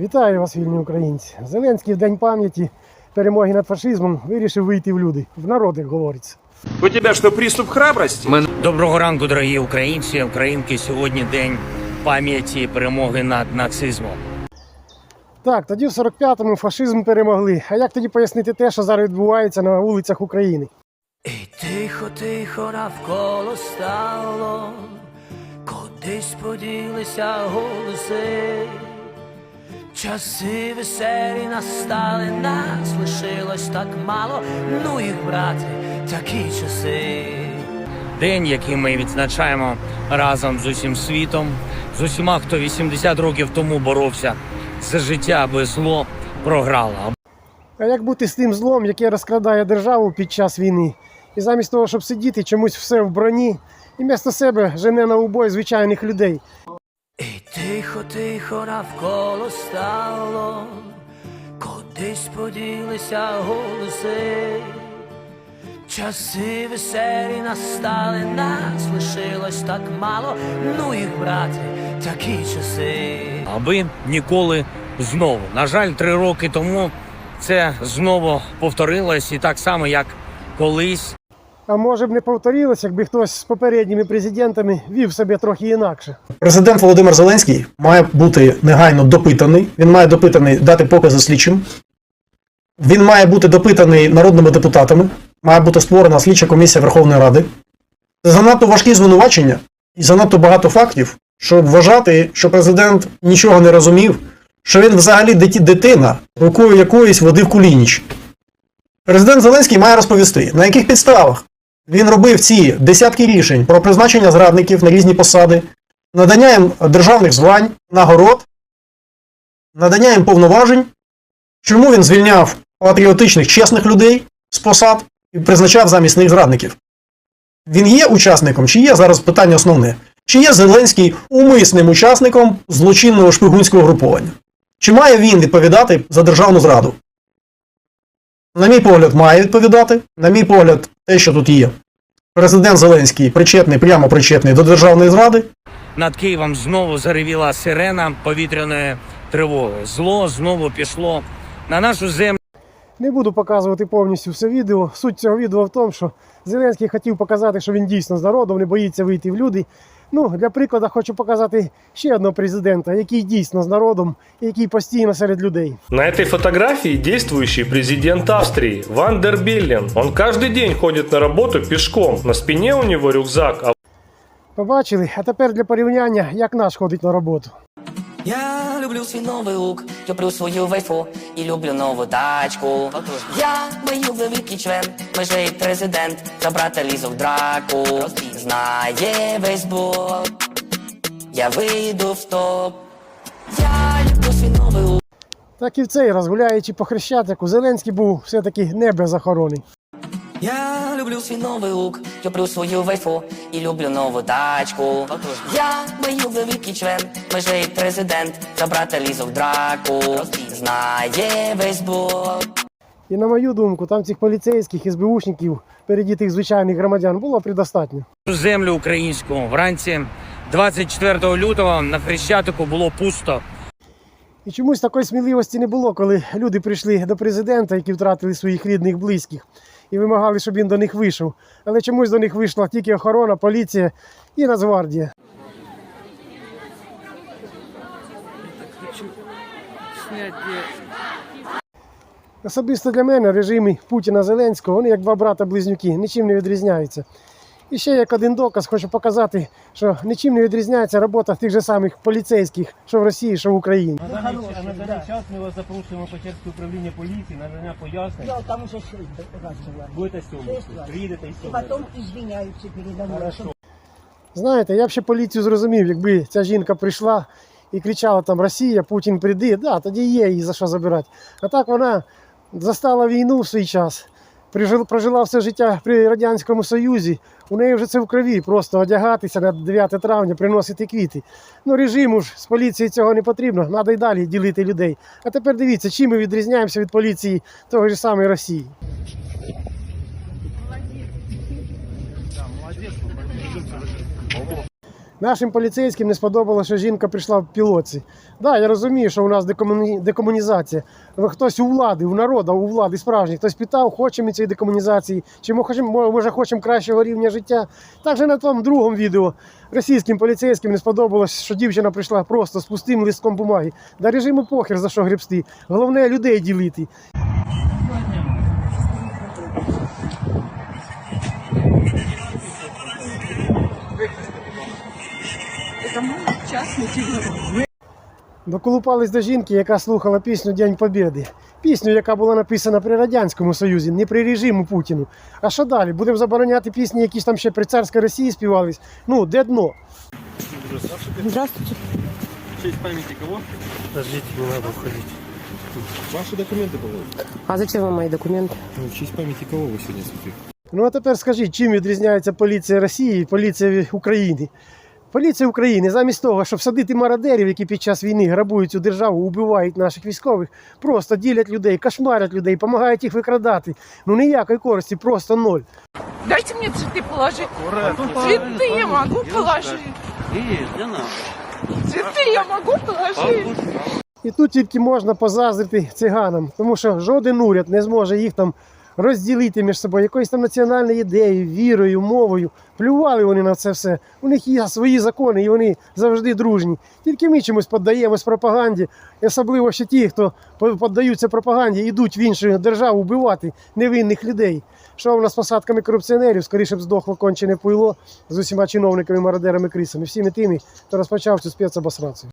Вітаю вас, вільні українці. Зеленський в день пам'яті перемоги над фашизмом вирішив вийти в люди. В народ, як говориться. У тебя что, приступ храбрости? Доброго ранку, дорогі українці, українки. Сьогодні день пам'яті перемоги над нацизмом. Так, тоді в 45-му фашизм перемогли. А як тоді пояснити те, що зараз відбувається на вулицях України? І тихо, тихо навколо стало, кудись поділися голоси. Часи веселі настали, нас лишилось так мало. Ну їх брати, такі часи. День, який ми відзначаємо разом з усім світом, з усіма, хто 80 років тому боровся за життя, аби зло програло. А як бути з тим злом, яке розкрадає державу під час війни? І замість того, щоб сидіти чомусь все в броні, і вмісто себе жене на убой звичайних людей. Тихо, тихо навколо стало, кудись поділися голоси. Часи веселі настали, нас лишилось так мало. Ну їх брати, такі часи. Аби ніколи знову. На жаль, три роки тому це знову повторилось, і так само, як колись А може б не повторилось, якби хтось з попередніми президентами вів себе трохи інакше. Президент Володимир Зеленський має бути негайно допитаний. Він має допитаний дати покази слідчим. Він має бути допитаний народними депутатами. Має бути створена слідча комісія Верховної Ради. Це занадто важкі звинувачення і занадто багато фактів, щоб вважати, що президент нічого не розумів, що він взагалі дитина, рукою якоїсь води в кулініч. Президент Зеленський має розповісти, на яких підставах він робив ці десятки рішень про призначення зрадників на різні посади, надання їм державних звань, нагород, надання їм повноважень, чому він звільняв патріотичних чесних людей з посад і призначав замість них зрадників. Він є учасником, чи є зараз питання основне? Чи є Зеленський умисним учасником злочинного шпигунського груповання? Чи має він відповідати за державну зраду? На мій погляд, має відповідати. На мій погляд, те, що тут є. Президент Зеленський причетний, прямо причетний до державної зради. над Києвом знову заревіла сирена повітряної тривоги. Зло знову пішло на нашу землю. Не буду показувати повністю все відео. Суть цього відео в тому, що Зеленський хотів показати, що він дійсно з народом, не боїться вийти в люди. Ну, для прикладу, хочу показати ще одного президента, який дійсно з народом і який постійно серед людей. На этой фотографии действующий президент Австрии Ван дер Беллен. Он каждый день ходит на работу пешком. На спине у него рюкзак, а Побачили? А тепер для порівняння, як наш ходить на роботу. Я люблю свій новий лук, люблю свою вайфу і люблю нову тачку. Я маю великий член, майже і президент, забрати лізу в драку. Знає весь блок, я вийду в топ. Я люблю свій новий. Так і в цей раз, гуляючи по хрещатику, Зеленський був все-таки не без охорони. Я люблю свій новий лук, люблю свою вайфу і люблю нову тачку. Я маю великий член, майже і президент, забрати лізу в драку. Знає весь блок. І на мою думку, там цих поліцейських СБУшників передітих звичайних громадян було предостатньо. землю українську. Вранці 24 лютого на Хрещатику було пусто. І чомусь такої сміливості не було, коли люди прийшли до президента, які втратили своїх рідних, близьких, і вимагали, щоб він до них вийшов. Але чомусь до них вийшла тільки охорона, поліція і Нацгвардія. Особисто для мене режими Путіна Зеленського, вони як два брата-близнюки, нічим не відрізняються. І ще як один доказ хочу показати, що нічим не відрізняється робота тих же самих поліцейських, що в Росії, що в Україні. На даний, на даний час ми вас запрошуємо в Печерське управління поліції, надання пояснень. Я там уже шесть раз была. Будете сьогодні. Шесть раз. Приїдете і И сьогодні. потом извиняются передо мной. Знаєте, я б ще поліцію зрозумів, якби ця жінка прийшла і кричала там Росія, Путін прийди, да, тоді є її за що забирати. А так вона застала війну в свій час, прожила все життя при Радянському Союзі. У неї вже це в крові, просто одягатися на 9 травня, приносити квіти. Ну, режиму ж з поліції цього не потрібно, треба й далі ділити людей. А тепер дивіться, чим ми відрізняємося від поліції того ж самої Росії. Нашим поліцейським не сподобалося, що жінка прийшла в пілотці. Да, я розумію, що у нас декомуні... декомунізація. Хтось у влади, у народу, у влади справжній, хтось питав, хочемо цієї декомунізації, чи ми хочемо, може хочемо кращого рівня життя. Також на тому другому відео російським поліцейським не сподобалось, що дівчина прийшла просто з пустим листком бумаги. Да режиму похер за що гребсти. Головне людей ділити. Доколупались до жінки, яка слухала пісню День Побєди. Пісню, яка була написана при Радянському Союзі, не при режиму Путіну. А що далі? Будемо забороняти пісні, які ж там ще при царській Росії співались? Ну, де дно? Здравствуйте. В честь памяти кого? Подождите, не треба входити. Ваши документы, пожалуйста. А зачем вам мои документы? Ну, в честь памяти кого вы сегодня сутки? Ну а тепер скажіть, чим відрізняється поліція Росії і поліція України? Поліція України замість того, щоб садити мародерів, які під час війни грабують цю державу, убивають наших військових, просто ділять людей, кошмарять людей, допомагають їх викрадати. Ну ніякої користі, просто ноль. Дайте мне цветы положить. Цветы я могу положить. Цветы я могу положить. І тут тільки можна позаздрити циганам, тому що жоден уряд не зможе їх там розділити між собою якоюсь там національною ідеєю, вірою, мовою. Плювали вони на це все. У них є свої закони, і вони завжди дружні. Тільки ми чомусь піддаємось пропаганді, особливо ще ті, хто піддаються пропаганді, йдуть в іншу державу вбивати невинних людей. Що у нас з посадками корупціонерів, скоріше б здохло кончене пуйло з усіма чиновниками, мародерами, крисами, всіми тими, хто розпочав цю спецобосрацію.